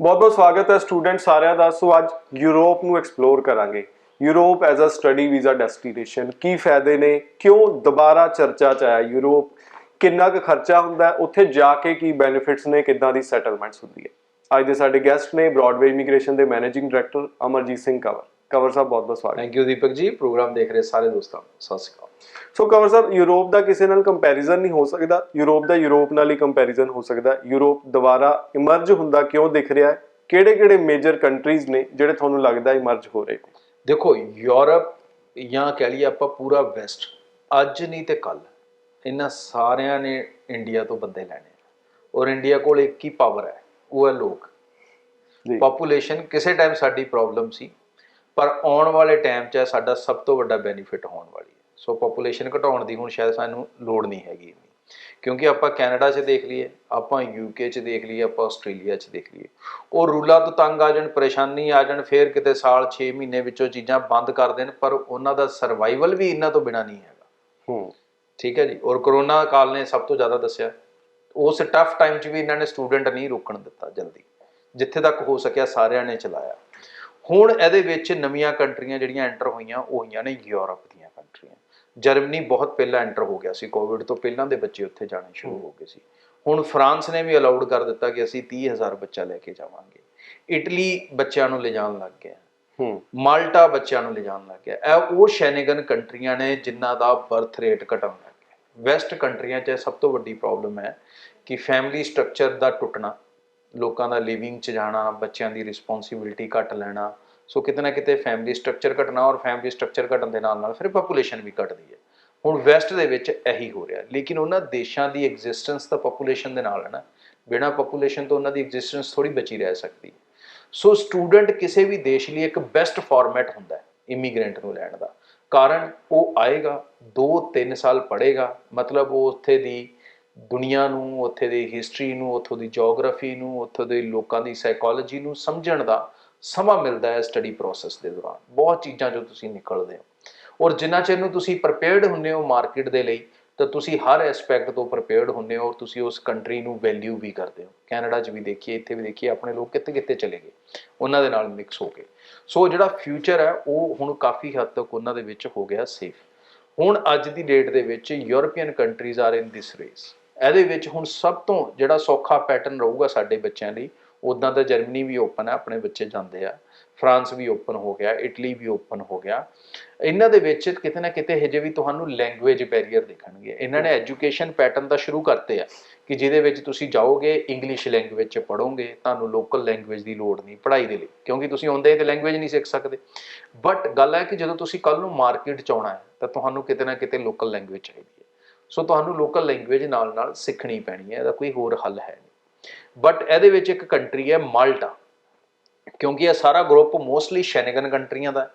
ਬਹੁਤ-ਬਹੁਤ ਸਵਾਗਤ ਹੈ ਸਟੂਡੈਂਟ ਸਾਰਿਆਂ ਦਾ। ਸੋ ਅੱਜ ਯੂਰਪ ਨੂੰ ਐਕਸਪਲੋਰ ਕਰਾਂਗੇ। Europe as a study visa destination ਕੀ ਫਾਇਦੇ ਨੇ, ਕਿਉਂ ਦੁਬਾਰਾ ਚਰਚਾ ਚ ਆਇਆ ਯੂਰਪ? ਕਿੰਨਾ ਕੁ ਖਰਚਾ ਹੁੰਦਾ ਉੱਥੇ ਜਾ ਕੇ ਕੀ ਬੈਨੀਫਿਟਸ ਨੇ? ਕਿੱਦਾਂ ਦੀ ਸੈਟਲਮੈਂਟਸ ਹੁੰਦੀ ਹੈ? ਅੱਜ ਦੇ ਸਾਡੇ ਗੈਸਟ ਨੇ ਬ੍ਰੌਡਵੇ ਇਮੀਗ੍ਰੇਸ਼ਨ ਦੇ ਮੈਨੇਜਿੰਗ ਡਾਇਰੈਕਟਰ ਅਮਰਜੀਤ ਸਿੰਘ ਕੰਵਰ। ਕੰਵਰ ਸਾਹਿਬ ਬਹੁਤ-ਬਹੁਤ ਸਵਾਗਤ। ਥੈਂਕ ਯੂ ਦੀਪਕ ਜੀ। ਪ੍ਰੋਗਰਾਮ ਦੇਖ ਰਹੇ ਸਾਰੇ ਦੋਸਤਾਂ। ਸਤਿ ਸ਼੍ਰੀ ਅਕਾਲ। ਸੋ ਕੰਵਰ ਸਾਹਿਬ ਯੂਰਪ ਦਾ ਕਿਸੇ ਨਾਲ ਕੰਪੈਰੀਜ਼ਨ ਨਹੀਂ ਹੋ ਸਕਦਾ। ਯੂਰਪ ਦਾ ਯੂਰਪ ਨਾਲ ਹੀ ਕੰਪੈਰੀਜ਼ਨ ਹੋ ਸਕਦਾ। ਯੂਰਪ ਦੁਬਾਰਾ ਇਮਰਜ ਹੁੰਦਾ ਕਿਉਂ ਦਿਖ ਰਿਹਾ ਹੈ? ਕਿਹੜੇ-ਕਿਹੜੇ ਮੇਜਰ ਕੰਟਰੀਜ਼ ਨੇ ਜਿਹੜੇ ਤੁਹਾਨੂੰ ਲੱਗਦਾ ਇਮਰਜ ਹੋ ਰਹੇ ਨੇ? ਦੇਖੋ ਯੂਰਪ ਜਾਂ ਕਹਿ ਲਈਏ ਆਪਾਂ ਪੂਰਾ ਵੈਸਟ ਅੱਜ ਨਹੀਂ ਤੇ ਕੱਲ ਇਹਨਾਂ ਸਾਰਿਆਂ ਨੇ ਇੰਡੀਆ ਤੋਂ ਬੰਦੇ ਲੈਣੇ। ਔਰ ਇੰਡੀਆ ਕੋਲ ਇੱਕ ਹੀ ਪਾਵਰ ਹੈ ਉਹ ਹੈ ਲੋਕ। ਪੋਪੂਲੇਸ਼ਨ ਕਿਸੇ ਟਾਈਮ ਸਾਡੀ ਪ੍ਰੋਬਲਮ ਸੀ। ਪਰ ਆਉਣ ਵਾਲੇ ਟਾਈਮ 'ਚ ਸਾਡਾ ਸਭ ਤੋਂ ਵੱਡਾ ਬੈਨੀਫਿਟ ਹੋਣ ਵਾਲੀ ਹੈ। ਸੋ ਪੋਪੂਲੇਸ਼ਨ ਘਟਾਉਣ ਦੀ ਹੁਣ ਸ਼ਾਇਦ ਸਾਨੂੰ ਲੋੜ ਨਹੀਂ ਹੈਗੀ ਇੰਨੀ। ਕਿਉਂਕਿ ਆਪਾਂ ਕੈਨੇਡਾ 'ਚ ਦੇਖ ਲਈਏ ਆਪਾਂ ਯੂਕੇ 'ਚ ਦੇਖ ਲਈਏ ਆਪਾਂ ਆਸਟ੍ਰੇਲੀਆ 'ਚ ਦੇਖ ਲਈਏ। ਉਹ ਰੂਲਾਂ ਤੋਂ ਤੰਗ ਆ ਜਾਣ ਪਰੇਸ਼ਾਨੀ ਆ ਜਾਣ ਫੇਰ ਕਿਤੇ ਸਾਲ 6 ਮਹੀਨੇ ਵਿੱਚੋਂ ਚੀਜ਼ਾਂ ਬੰਦ ਕਰ ਦੇਣ ਪਰ ਉਹਨਾਂ ਦਾ ਸਰਵਾਈਵਲ ਵੀ ਇਹਨਾਂ ਤੋਂ ਬਿਨਾ ਨਹੀਂ ਹੈਗਾ। ਹੂੰ। ਠੀਕ ਹੈ ਜੀ? ਔਰ ਕਰੋਨਾ ਕਾਲ ਨੇ ਸਭ ਤੋਂ ਜ਼ਿਆਦਾ ਦੱਸਿਆ। ਉਸ ਟਫ ਟਾਈਮ 'ਚ ਵੀ ਇਹਨਾਂ ਨੇ ਸਟੂਡੈਂਟ ਨਹੀਂ ਰੁਕਣ ਦਿੱਤਾ ਜਲਦੀ। ਜਿੱਥੇ ਤੱਕ ਹੋ ਸਕਿਆ ਸਾਰਿਆਂ ਨੇ ਚਲਾਇਆ। ਹੁਣ ਇਹਦੇ ਵਿੱਚ ਨਵੀਆਂ ਕੰਟਰੀਆਂ ਜਿਹੜੀਆਂ ਐਂਟਰ ਹੋਈਆਂ ਉਹ ਹੋਈਆਂ ਨੇ ਯੂਰਪ ਦੀਆਂ ਕੰਟਰੀਆਂ। ਜਰਮਨੀ ਬਹੁਤ ਪਹਿਲਾਂ ਐਂਟਰ ਹੋ ਗਿਆ ਸੀ ਕੋਵਿਡ ਤੋਂ ਪਹਿਲਾਂ ਦੇ ਬੱਚੇ ਉੱਥੇ ਜਾਣੇ ਸ਼ੁਰੂ ਹੋ ਗਏ ਸੀ। ਹੁਣ ਫਰਾਂਸ ਨੇ ਵੀ ਅਲਾਉਡ ਕਰ ਦਿੱਤਾ ਕਿ ਅਸੀਂ 30000 ਬੱਚਾ ਲੈ ਕੇ ਜਾਵਾਂਗੇ। ਇਟਲੀ ਬੱਚਿਆਂ ਨੂੰ ਲਿਜਾਣ ਲੱਗ ਗਿਆ। ਹੂੰ। ਮਾਲਟਾ ਬੱਚਿਆਂ ਨੂੰ ਲਿਜਾਣ ਲੱਗ ਗਿਆ। ਇਹ ਉਹ ਸ਼ੈਨਗਨ ਕੰਟਰੀਆਂ ਨੇ ਜਿਨ੍ਹਾਂ ਦਾ ਬਰਥ ਰੇਟ ਘਟਣ ਲੱਗ ਗਿਆ ਵੈਸਟ ਕੰਟਰੀਆਂ 'ਚ ਸਭ ਤੋਂ ਵੱਡੀ ਪ੍ਰੋਬਲਮ ਹੈ ਕਿ ਫੈਮਿਲੀ ਸਟਰਕਚਰ ਦਾ ਟੁੱਟਣਾ। ਲੋਕਾਂ ਦਾ ਲਿਵਿੰਗ 'ਚ ਜਾਣਾ, ਬੱਚਿਆਂ ਦੀ ਰਿਸਪੌਂਸਿਬਿਲਟੀ ਘੱਟ ਲੈਣਾ, ਸੋ ਕਿਤੇ ਨਾ ਕਿਤੇ ਫੈਮਿਲੀ ਸਟਰਕਚਰ ਘਟਣਾ ਔਰ ਫੈਮਿਲੀ ਸਟਰਕਚਰ ਘਟਣ ਦੇ ਨਾਲ ਨਾਲ ਫਿਰ ਪੋਪੂਲੇਸ਼ਨ ਵੀ ਘਟਦੀ ਹੈ। ਹੁਣ ਵੈਸਟ ਦੇ ਵਿੱਚ ਇਹੀ ਹੋ ਰਿਹਾ, ਲੇਕਿਨ ਉਹਨਾਂ ਦੇਸ਼ਾਂ ਦੀ ਐਗਜ਼ਿਸਟੈਂਸ ਤਾਂ ਪੋਪੂਲੇਸ਼ਨ ਦੇ ਨਾਲ ਹੈ ਨਾ, ਬਿਨਾਂ ਪੋਪੂਲੇਸ਼ਨ ਤੋਂ ਉਹਨਾਂ ਦੀ ਐਗਜ਼ਿਸਟੈਂਸ ਥੋੜੀ ਬਚੀ ਰਹਿ ਸਕਦੀ ਸੋ ਸਟੂਡੈਂਟ ਕਿਸੇ ਵੀ ਦੇਸ਼ ਲਈ ਇੱਕ ਬੈਸਟ ਫਾਰਮੈਟ ਹੁੰਦਾ ਹੈ ਇਮੀਗ੍ਰੈਂਟ ਨੂੰ ਲੈਣ ਦਾ। ਕਾਰਨ ਉਹ ਆਏਗਾ 2-3 ਸਾਲ ਪੜ੍ਹੇਗਾ, ਮਤਲਬ ਉਹ ਉੱਥੇ ਦੀ ਦੁਨੀਆ ਨੂੰ, ਉੱਥੇ ਦੀ ਹਿਸਟਰੀ ਨੂੰ, ਉੱਥੋਂ ਦੀ ਜੀਓਗ੍ਰਾਫੀ ਨੂੰ, ਉੱਥੋਂ ਦੇ ਲੋਕਾਂ ਦੀ ਸਾਈਕੋਲੋਜੀ ਨੂੰ ਸਮਝਣ ਦਾ ਸਮਾਂ ਮਿਲਦਾ ਹੈ ਸਟੱਡੀ ਪ੍ਰੋਸੈਸ ਦੇ ਦੌਰਾਨ। ਬਹੁਤ ਚੀਜ਼ਾਂ ਜੋ ਤੁਸੀਂ ਨਿਕਲਦੇ ਹੋ। ਔਰ ਜਿੰਨਾ ਚਿਰ ਨੂੰ ਤੁਸੀਂ ਪ੍ਰਪੇਅਰਡ ਹੁੰਦੇ ਹੋ ਮਾਰਕੀਟ ਦੇ ਲਈ, ਤਾਂ ਤੁਸੀਂ ਹਰ ਐਸਪੈਕਟ ਤੋਂ ਪ੍ਰਪੇਅਰਡ ਹੁੰਦੇ ਹੋ ਔਰ ਤੁਸੀਂ ਉਸ ਕੰਟਰੀ ਨੂੰ ਵੈਲਿਊ ਵੀ ਕਰਦੇ ਹੋ। ਕੈਨੇਡਾ 'ਚ ਵੀ ਦੇਖੀਏ, ਇੱਥੇ ਵੀ ਦੇਖੀਏ, ਆਪਣੇ ਲੋਕ ਕਿੱਥੇ ਕਿੱਥੇ ਚਲੇ ਗਏ, ਉਹਨਾਂ ਦੇ ਨਾਲ ਮਿਕਸ ਹੋ ਕੇ। ਸੋ ਜਿਹੜਾ ਫਿਊਚਰ ਹੈ, ਉਹ ਹੁਣ ਕਾਫੀ ਹੱਦ ਤੱਕ ਉਹਨਾਂ ਦੇ ਵਿੱਚ ਹੋ ਗਿਆ ਸੇਫ ਹੁਣ ਅੱਜ ਦੀ ਡੇਟ ਦੇ ਵਿੱਚ European countries are in this race ਇਹਦੇ ਵਿੱਚ ਹੁਣ ਸਭ ਤੋਂ ਜਿਹੜਾ ਸੌਖਾ ਪੈਟਰਨ ਰਹੂਗਾ ਸਾਡੇ ਬੱਚਿਆਂ ਲਈ ਉਦਾਂ ਤਾਂ ਜਰਮਨੀ ਵੀ ਓਪਨ ਹੈ ਆਪਣੇ ਬੱਚੇ ਜਾਂਦੇ ਆ। ਫਰਾਂਸ ਵੀ ਓਪਨ ਹੋ ਗਿਆ ਇਟਲੀ ਵੀ ਓਪਨ ਹੋ ਗਿਆ। ਇਹਨਾਂ ਦੇ ਵਿੱਚ ਕਿਤੇ ਨਾ ਕਿਤੇ ਹਜੇ ਵੀ ਤੁਹਾਨੂੰ ਲੈਂਗੁਏਜ ਬੈਰੀਅਰ ਦੇਖਣਗੇ। ਇਹਨਾਂ ਨੇ ਐਜੂਕੇਸ਼ਨ ਪੈਟਰਨ ਦਾ ਸ਼ੁਰੂ ਕਰਤੇ ਆ ਕਿ ਜਿਹਦੇ ਵਿੱਚ ਤੁਸੀਂ ਜਾਓਗੇ ਇੰਗਲਿਸ਼ ਲੈਂਗੁਏਜ ਚ ਪੜੋਗੇ ਤੁਹਾਨੂੰ ਲੋਕਲ ਲੈਂਗੁਏਜ ਦੀ ਲੋੜ ਨਹੀਂ ਪੜ੍ਹਾਈ ਦੇ ਲਈ, ਕਿਉਂਕਿ ਤੁਸੀਂ ਆਉਂਦੇ ਤੇ ਲੈਂਗੁਏਜ ਨਹੀਂ ਸਿੱਖ ਸਕਦੇ। ਬਟ ਗੱਲ ਹੈ ਕਿ ਜਦੋਂ ਤੁਸੀਂ ਕੱਲ ਨੂੰ ਮਾਰਕੀਟ ਚ ਆਉਣਾ ਹੈ, ਤਾਂ ਤੁਹਾਨੂੰ ਕਿਤੇ ਨਾ ਕਿਤੇ ਲੋਕਲ ਲੈਂਗੁਏਜ ਚਾਹੀਦੀ ਹੈ। ਸੋ ਤੁਹਾਨੂੰ ਲੋਕਲ ਲੈਂਗੁਏਜ ਨਾਲ ਨਾਲ ਸਿੱਖਣੀ ਪੈਣੀ ਹੈ ਇਹਦਾ ਕੋਈ ਹੋਰ ਹੱਲ ਹੈ ਨਹੀਂ। ਬਟ ਇਹਦੇ ਵਿੱਚ ਇੱਕ ਕੰਟਰੀ ਹੈ ਮਾਲਟਾ ਕਿਉਂਕਿ ਇਹ ਸਾਰਾ ਗਰੁੱਪ ਮੋਸਟਲੀ ਸ਼ੈਨਗਨ ਕੰਟਰੀਆਂ ਦਾ।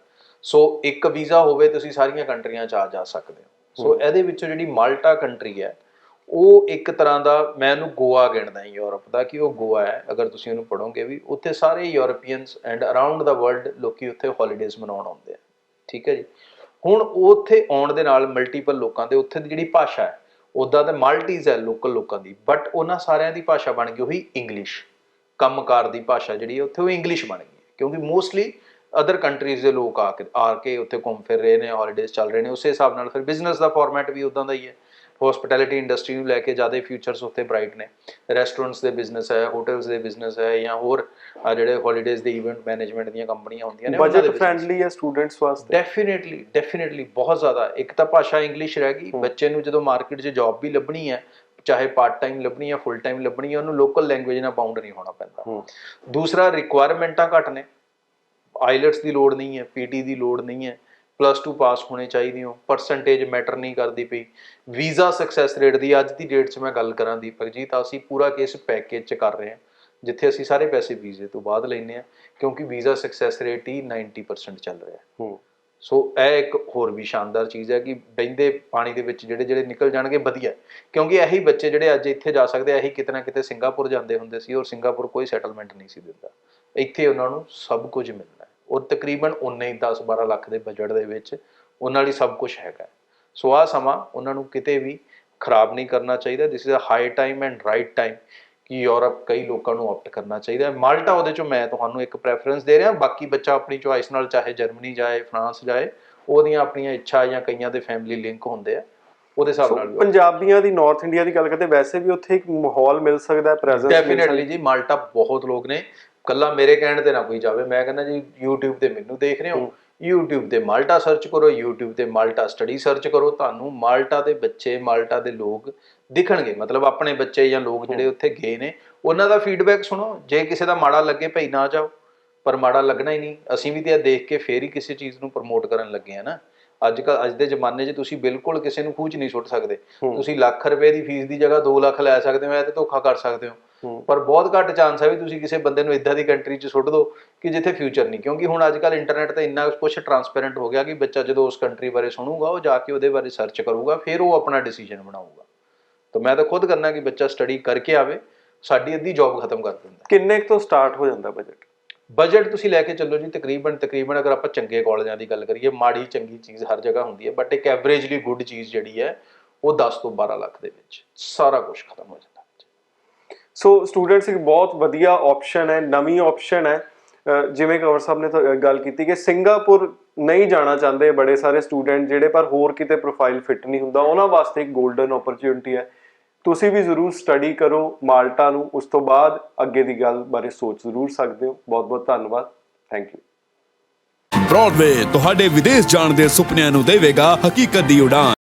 ਸੋ ਇੱਕ ਵੀਜ਼ਾ ਹੋਵੇ ਤੁਸੀਂ ਸਾਰੀਆਂ ਕੰਟਰੀਆਂ 'ਚ ਆ ਜਾ ਸਕਦੇ ਹੋ। ਸੋ ਇਹਦੇ ਵਿੱਚੋਂ ਜਿਹੜੀ ਮਾਲਟਾ ਕੰਟਰੀ ਹੈ ਉਹ ਇੱਕ ਤਰ੍ਹਾਂ ਦਾ ਮੈਂ ਇਹਨੂੰ ਗੋਆ ਗਿਣਦਾ ਹਾਂ ਯੂਰਪ ਦਾ ਕਿ ਉਹ ਗੋਆ ਹੈ। ਅਗਰ ਤੁਸੀਂ ਉਹਨੂੰ ਪੜੋਗੇ ਵੀ ਉੱਥੇ ਸਾਰੇ Europeans and around the world ਲੋਕੀ ਉੱਥੇ ਹੌਲੀਡੇਜ਼ ਮਨਾਉਣ ਆਉਂਦੇ ਆ। ਠੀਕ ਹੈ ਜੀ? ਹੁਣ ਉੱਥੇ ਆਉਣ ਦੇ ਨਾਲ ਮਲਟੀਪਲ ਲੋਕਾਂ ਦੇ, ਉੱਥੇ ਦੀ ਜਿਹੜੀ ਭਾਸ਼ਾ ਹੈ ਉਦਾਂ ਤਾਂ ਮਲਟੀਜ਼ ਹੈ ਲੋਕਲ ਲੋਕਾਂ ਦੀ ਬਟ ਉਹਨਾਂ ਸਾਰਿਆਂ ਦੀ ਭਾਸ਼ਾ ਬਣ ਗਈ ਉਹੀ ਇੰਗਲਿਸ਼ ਕੰਮਕਾਰ ਦੀ ਭਾਸ਼ਾ ਜਿਹੜੀ ਹੈ, ਉੱਥੇ ਉਹ ਇੰਗਲਿਸ਼ ਬਣ ਗਈ ਹੈ। ਕਿਉਂਕਿ ਮੋਸਟਲੀ ਅਦਰ ਕੰਟਰੀਜ਼ ਦੇ ਲੋਕ ਆ ਕੇ ਆ ਕੇ ਉੱਥੇ ਘੁੰਮ ਫਿਰ ਰਹੇ ਨੇ ਹੌਲੀਡੇਜ਼ ਚੱਲ ਰਹੇ ਨੇ, ਉਸੇ ਹਿਸਾਬ ਨਾਲ ਫਿਰ ਬਿਜ਼ਨਸ ਦਾ ਫਾਰਮੈਟ ਵੀ ਉਦਾਂ ਦਾ ਹੀ ਹੈ ਹਸਪਿਟੈਲਿਟੀ ਇੰਡਸਟਰੀ ਨੂੰ ਲੈ ਕੇ ਜ਼ਿਆਦਾ ਫਿਊਚਰਸ ਉੱਥੇ ਬ੍ਰਾਈਟ ਨੇ। ਰੈਸਟੋਰੈਂਟਸ ਦੇ ਬਿਜ਼ਨਸ ਹੈ ਹੋਟਲਸ ਦੇ ਬਿਜ਼ਨਸ ਹੈ ਜਾਂ ਹੋਰ ਜਿਹੜੇ ਹੌਲੀਡੇਜ਼ ਦੇ ਇਵੈਂਟ ਮੈਨੇਜਮੈਂਟ ਦੀਆਂ ਕੰਪਨੀਆਂ ਹੁੰਦੀਆਂ ਨੇ ਬਜਟ ਫ੍ਰੈਂਡਲੀ ਹੈ ਸਟੂਡੈਂਟਸ ਵਾਸਤੇ। ਡੈਫੀਨਿਟਲੀ ਡੈਫੀਨਿਟਲੀ ਬਹੁਤ ਜ਼ਿਆਦਾ। ਇੱਕ ਤਾਂ ਭਾਸ਼ਾ ਇੰਗਲਿਸ਼ ਰਹਿ ਗਈ। ਬੱਚੇ ਨੂੰ ਜਦੋਂ ਮਾਰਕੀਟ 'ਚ ਜੌਬ ਵੀ ਲੱਭਣੀ ਹੈ ਚਾਹੇ ਪਾਰਟ ਟਾਈਮ ਲੱਭਣੀ ਹੈ ਫੁੱਲ ਟਾਈਮ ਲੱਭਣੀ ਹੈ ਉਹਨੂੰ ਲੋਕਲ ਲੈਂਗੁਏਜ ਨਾਲ ਬਾਉਂਡ ਨਹੀਂ ਹੋਣਾ ਪੈਂਦਾ। ਦੂਸਰਾ ਰਿਕੁਆਇਰਮੈਂਟਾਂ ਘੱਟ ਨੇ। ਆਈਲਟਸ ਦੀ ਲੋੜ ਨਹੀਂ ਹੈ ਪੀਟੀ ਦੀ ਲੋੜ ਨਹੀਂ ਹੈ। ਪਲੱਸ 2 ਪਾਸ ਹੋਣੇ ਚਾਹੀਦੇ ਹੋ। ਪਰਸੈਂਟੇਜ ਮੈਟਰ ਨਹੀਂ ਕਰਦੀ ਪਈ। ਵੀਜ਼ਾ ਸਕਸੈਸ ਰੇਟ ਦੀ ਅੱਜ ਦੀ ਡੇਟ 'ਚ ਮੈਂ ਗੱਲ ਕਰਾਂ ਦੀਪਕ ਜੀ ਤਾਂ ਅਸੀਂ ਪੂਰਾ ਕੇਸ ਪੈਕੇਜ 'ਚ ਕਰ ਰਹੇ ਹਾਂ। ਜਿੱਥੇ ਅਸੀਂ ਸਾਰੇ ਪੈਸੇ ਵੀਜ਼ੇ ਤੋਂ ਬਾਅਦ ਲੈਨੇ ਆ ਕਿਉਂਕਿ ਵੀਜ਼ਾ ਸਕਸੈਸ ਰੇਟ ਹੀ 90% ਚੱਲ ਰਿਹਾ। ਹੈ। ਸੋ ਇਹ ਇੱਕ ਹੋਰ ਵੀ ਸ਼ਾਨਦਾਰ ਚੀਜ਼ ਹੈ ਕਿ ਬਹਿੰਦੇ ਪਾਣੀ ਦੇ ਵਿੱਚ ਜਿਹੜੇ ਜਿਹੜੇ ਨਿਕਲ ਜਾਣਗੇ ਵਧੀਆ। ਕਿਉਂਕਿ ਇਹੀ ਬੱਚੇ ਜਿਹੜੇ ਅੱਜ ਇੱਥੇ ਜਾ ਸਕਦੇ ਆ ਇਹੀ ਕਿਤੇ ਨਾ ਕਿਤੇ ਸਿੰਗਾਪੁਰ ਜਾਂਦੇ ਹੁੰਦੇ ਸੀ ਔਰ ਸਿੰਗਾਪੁਰ ਕੋਈ ਸੈਟਲਮੈਂਟ ਨਹੀਂ ਸੀ ਦਿੰਦਾ। ਇੱਥੇ ਉਹਨਾਂ ਨੂੰ ਸਭ ਕੁਝ ਮਿਲਦਾ। ਹੈ ਔਰ ਤਕਰੀਬਨ ਉਨੇ ਹੀ 10 12 ਲੱਖ ਦੇ ਬਜਟ ਦੇ ਵਿੱਚ ਉਹਨਾਂ ਲਈ ਸਭ ਕੁਝ ਹੈਗਾ। ਸੋ ਆ ਸਮਾਂ ਉਹਨਾਂ ਨੂੰ ਕਿਤੇ ਵੀ ਖਰਾਬ ਨਹੀਂ ਕਰਨਾ ਚਾਹੀਦਾ। This is a high time and right time ਕਿ ਯੂਰਪ ਕਈ ਲੋਕਾਂ ਨੂੰ ਆਪਟ ਕਰਨਾ ਚਾਹੀਦਾ। ਹੈ ਮਾਲਟਾ ਉਹਦੇ ਚੋਂ ਮੈਂ ਤੁਹਾਨੂੰ ਇੱਕ ਪ੍ਰੈਫਰੈਂਸ ਦੇ ਰਿਹਾ। ਬਾਕੀ ਬੱਚਾ ਆਪਣੀ ਚੁਆਇਸ ਨਾਲ ਚਾਹੇ ਜਰਮਨੀ ਜਾਏ ਫਰਾਂਸ ਜਾਏ ਉਹਦੀਆਂ ਆਪਣੀਆਂ ਇੱਛਾ ਜਾਂ ਕਈਆਂ ਦੇ ਫੈਮਿਲੀ ਲਿੰਕ ਹੁੰਦੇ ਆ। ਉਹਦੇ ਹਿਸਾਬ ਨਾਲ ਪੰਜਾਬੀਆਂ ਦੀ ਨਾਰਥ ਇੰਡੀਆ ਦੀ ਗੱਲ ਕਰਦੇ ਵੈਸੇ ਵੀ ਉੱਥੇ ਇੱਕ ਮਾਹੌਲ ਮਿਲ ਸਕਦਾ ਹੈ ਪ੍ਰੈਜ਼ੈਂਸ ਡੈਫੀਨਿਟਲੀ ਜੀ ਮਾਲਟਾ ਬਹੁਤ ਲੋਕ ਨੇ। ਕੱਲਾ ਮੇਰੇ ਕਹਿਣ ਤੇ ਨਾ ਕੋਈ ਜਾਵੇ। ਮੈਂ ਕਹਿੰਦਾ ਜੀ YouTube ਤੇ ਮੈਨੂੰ ਦੇਖ ਰਹੇ ਹੋ। YouTube ਤੇ ਮਾਲਟਾ ਸਰਚ ਕਰੋ YouTube ਤੇ ਮਾਲਟਾ ਸਟੱਡੀ ਸਰਚ ਕਰੋ ਤੁਹਾਨੂੰ ਮਾਲਟਾ ਦੇ ਬੱਚੇ ਮਾਲਟਾ ਦੇ ਲੋਕ ਦਿਖਣਗੇ। ਮਤਲਬ ਆਪਣੇ ਬੱਚੇ ਜਾਂ ਲੋਕ ਜਿਹੜੇ ਉੱਥੇ ਗਏ ਨੇ ਉਹਨਾਂ ਦਾ ਫੀਡਬੈਕ ਸੁਣੋ। ਜੇ ਕਿਸੇ ਦਾ ਮਾੜਾ ਲੱਗੇ ਭਈ ਨਾ ਜਾਓ ਪਰ ਮਾੜਾ ਲੱਗਣਾ ਹੀ ਨਹੀਂ। ਅਸੀਂ ਵੀ ਤੇ ਇਹ ਦੇਖ ਕੇ ਫੇਰ ਹੀ ਕਿਸੇ ਚੀਜ਼ ਨੂੰ ਪ੍ਰਮੋਟ ਕਰਨ ਲੱਗੇ ਆ ਨਾ। ਅੱਜ ਕੱਲ ਅੱਜ ਦੇ ਜ਼ਮਾਨੇ 'ਚ ਤੁਸੀਂ ਬਿਲਕੁਲ ਕਿਸੇ ਨੂੰ ਖੂਚ ਨਹੀਂ ਸੁੱਟ ਸਕਦੇ। ਤੁਸੀਂ ਲੱਖ ਰੁਪਏ ਦੀ ਫੀਸ ਦੀ ਜਗ੍ਹਾ 2 ਲੱਖ ਲੈ ਸਕਦੇ ਹੋ ਇਹ ਤੇ ਧੋਖਾ ਕਰ ਸਕਦੇ ਹੋ। ਪਰ ਬਹੁਤ ਘੱਟ ਚਾਂਸ ਹੈ ਵੀ ਤੁਸੀਂ ਕਿਸੇ ਬੰਦੇ ਨੂੰ ਇਦਾਂ ਦੀ ਕੰਟਰੀ 'ਚ ਸੁੱਟ ਦਿਓ ਕਿ ਜਿੱਥੇ ਫਿਊਚਰ ਨਹੀਂ। ਕਿਉਂਕਿ ਹੁਣ ਅੱਜ ਕੱਲ ਇੰਟਰਨੈਟ ਤੇ ਇੰਨਾ ਕੁਝ ਟਰਾਂਸਪੇਰੈਂਟ ਹੋ ਗਿਆ ਕਿ ਬੱਚਾ ਜਦੋਂ ਉਸ ਕੰਟਰੀ ਬਾਰੇ ਸੁਣੂਗਾ ਉਹ ਜਾ ਕੇ ਉਹਦੇ ਬਾਰੇ ਸਰਚ ਕਰੂਗਾ ਫਿਰ ਉਹ ਆਪਣਾ ਡਿਸੀਜਨ ਬਣਾਊਗਾ। ਤਾਂ ਮੈਂ ਤਾਂ ਖੁਦ ਕਰਨਾ ਕਿ ਬੱਚਾ ਸਟੱਡੀ ਕਰਕੇ ਆਵੇ ਸਾਡੀ ਅੱਧੀ ਜੌਬ ਖਤਮ ਕਰ ਦਿੰਦਾ। ਕਿੰਨੇ ਤੋਂ ਸਟਾਰਟ ਹੋ ਜਾਂਦਾ ਬਜਟ ਬਜਟ ਤੁਸੀਂ ਲੈ ਕੇ ਚੱਲੋ ਜੀ ਤਕਰੀਬਨ ਤਕਰੀਬਨ ਅਗਰ ਆਪਾਂ ਚੰਗੇ ਕਾਲਜਾਂ ਦੀ ਗੱਲ ਕਰੀਏ ਮਾੜੀ ਚੰਗੀ ਚੀਜ਼ ਹਰ ਜਗ੍ਹਾ ਹੁੰਦੀ ਹੈ ਬਟ ਇੱਕ ਐਵਰੇਜਲੀ ਗੁੱਡ ਚੀਜ਼ ਜਿਹੜੀ ਹੈ ਉਹ 10 ਤੋਂ 12 ਲੱਖ ਦੇ ਵਿੱਚ ਸਾਰਾ ਕੁਝ ਖਤਮ ਹੋ ਜਾਂਦਾ। ਸੋ ਸਟੂਡੈਂਟਸ ਇੱਕ ਬਹੁਤ ਵਧੀਆ ਆਪਸ਼ਨ ਹੈ, ਨਵੀਂ ਆਪਸ਼ਨ ਹੈ। ਜਿਵੇਂ ਕਵਰ ਸਾਹਿਬ ਨੇ ਗੱਲ ਕੀਤੀ ਕਿ ਸਿੰਗਾਪੁਰ ਨਹੀਂ ਜਾਣਾ ਚਾਹੁੰਦੇ ਬੜੇ ਸਾਰੇ ਸਟੂਡੈਂਟ ਜਿਹੜੇ, ਪਰ ਹੋਰ ਕਿਤੇ ਪ੍ਰੋਫਾਈਲ ਫਿੱਟ ਨਹੀਂ ਹੁੰਦਾ। ਉਹਨਾਂ ਵਾਸਤੇ ਇੱਕ 골ਡਨ ਓਪਰਚ्युनिटी ਹੈ। ਤੁਸੀਂ ਵੀ ਜ਼ਰੂਰ ਸਟੱਡੀ ਕਰੋ ਮਾਲਟਾ ਨੂੰ। ਉਸ ਤੋਂ ਬਾਅਦ ਅੱਗੇ ਦੀ ਗੱਲ ਬਾਰੇ ਸੋਚ ਜ਼ਰੂਰ ਸਕਦੇ ਹੋ। ਬਹੁਤ ਬਹੁਤ ਧੰਨਵਾਦ। ਥੈਂਕ ਯੂ ਬ੍ਰੌਡਵੇ ਤੁਹਾਡੇ ਵਿਦੇਸ਼ ਜਾਣ ਦੇ ਸੁਪਨਿਆਂ ਨੂੰ ਦੇਵੇਗਾ ਹਕੀਕਤ ਦੀ ਉਡਾਨ।